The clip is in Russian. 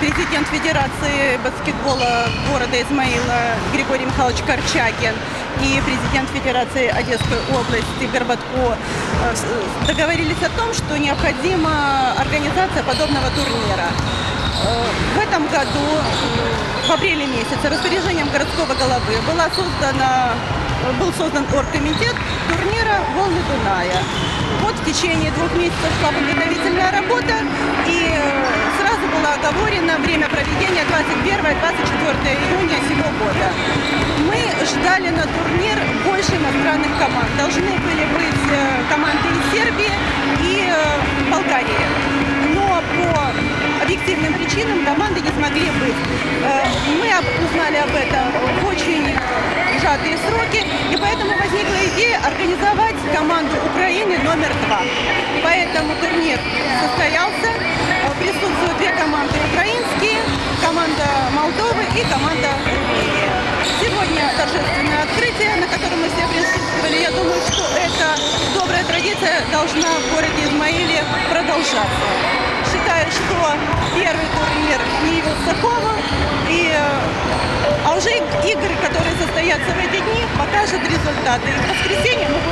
президент Федерации баскетбола города Измаила Григорий Михайлович Корчагин и президент Федерации Одесской области Горбатко э, с- договорились о том, что необходима организация подобного турнира. Э, В этом году, э, в апреле месяце, распоряжением городского головы была создана, э, был создан оргкомитет турнира «Волны Дуная». Вот в течение двух месяцев шла подготовительная работа, ждали на турнир больше иностранных команд. Должны были быть э, команды из Сербии и э, Болгарии. Но по объективным причинам команды не смогли быть. Э, Мы узнали об этом в очень сжатые сроки, и поэтому возникла идея организовать команду Украины номер два. Поэтому турнир состоялся. Присутствуют две команды украинские, команда Молдовы и команда мы все присутствовали. Я думаю, что эта добрая традиция должна в городе Измаиле продолжаться. Считаю, что первый турнир не комом, и, э, а уже игры, которые состоятся в эти дни, покажут результаты. И в воскресенье мы будем.